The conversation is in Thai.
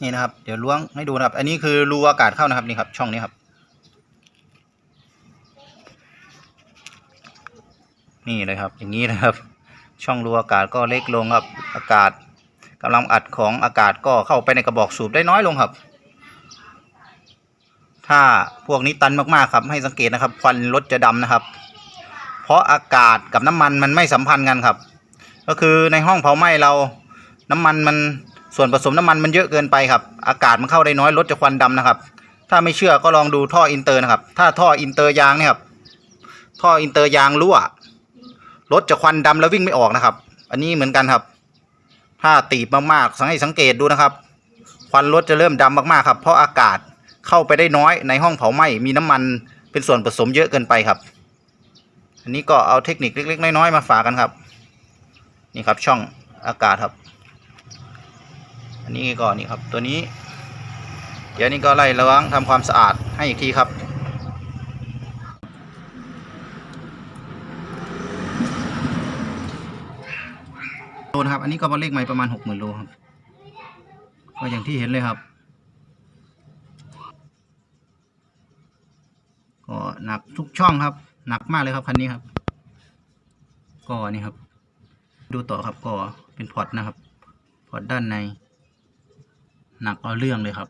นี่นะครับ เดี๋ยวล้วงให้ดูนะครับ อันนี้คือรูอากาศเข้านะครับนี่ครับ ช่องนี้ครับ นี่เลยครับ อย่างนี้นะครับ ช่องรูอากาศก็เล็กลงครับ อากาศกำลังอัดของอากาศก็เข้าไปในกระบอกสูบได้น้อยลงครับ ถ้าพวกนี้ตันมากๆครับ ให้สังเกตนะครับควันรถจะดำนะครับ เพราะอากาศกับน้ำมันมันไม่สัมพันธ์กันครับ ก็คือในห้องเผาไหม้เราน้ำมันมัน ส่วนผสมน้ำมันมันเยอะเกินไปครับ อากาศมันเข้าได้น้อยรถจะควันดำนะครับ ถ้าไม่เชื่อก็ลองดูท่ออินเตอร์นะครับ ถ้าท่ออินเตอร์ยางเนี่ยครับ ท่ออินเตอร์ยางรั่ว รถจะควันดำแล้ววิ่งไม่ออกนะครับ อันนี้เหมือนกันครับ ถ้าตีบมากๆสังให้สังเกตดูนะครับ ควันรถจะเริ่มดำมากๆครับ เพราะอากาศเข้าไปได้น้อยในห้องเผาไหม้มีน้ำมันเป็นส่วนผสมเยอะเกินไปครับ อันนี้ก็เอาเทคนิคเล็ก ๆ น้อยๆมาฝากกันครับ นี่ครับช่องอากาศครับันนี้ก็นี่ครับ ตัวนี้ เดี๋ยวนี้ก็ไล่ระวังทำความสะอาดให้อีกทีครับโลนะครับ อันนี้ก็มาเลขใหม่ประมาณหกหมื่นโลครับ ก็อย่างที่เห็นเลยครับ ก็หนักทุกช่องครับ หนักมากเลยครับคันนี้ครับ ก็นี่ครับ ดูต่อครับก็เป็นพอร์ตนะครับ พอร์ตด้านใน หนักเอาเรื่องเลยครับ